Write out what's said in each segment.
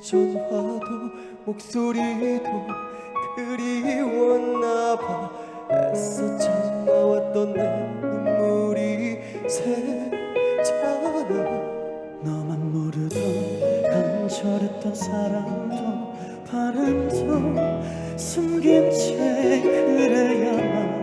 전화도 목소리도 그리웠나 봐. 애써 참아왔던 내 눈물이 새잖아. 너만 모르던 간절했던 사랑도 바람도 숨긴 채 그래야만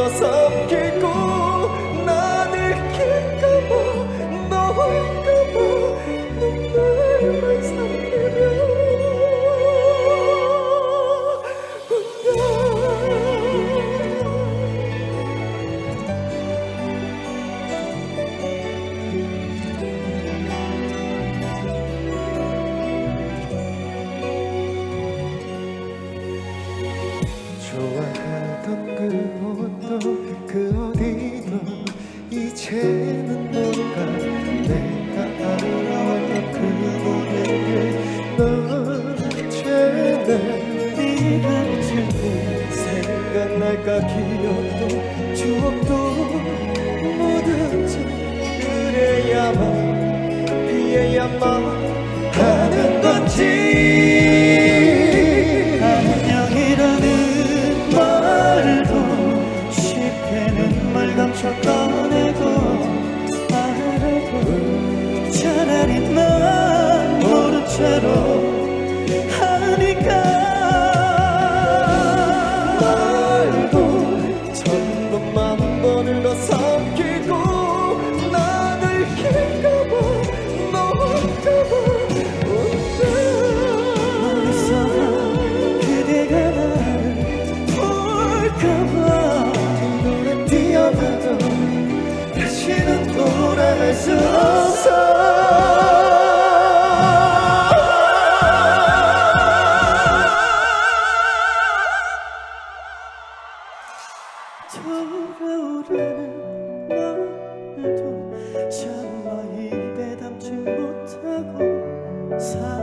만 이제는 뭔가 내가 알아왔던 그 모든 게너 제내 네가 있을 때 생각날까 기 채로 하니까. 말도 천번만 번을 더 삼키고 나를 킬까봐 너일까봐 어디서 그대가 나를 볼까봐 눈에 뛰어봐도 다시는 돌아갈 수 돌아오려는 말도 차마 입에 담지 못하고 사.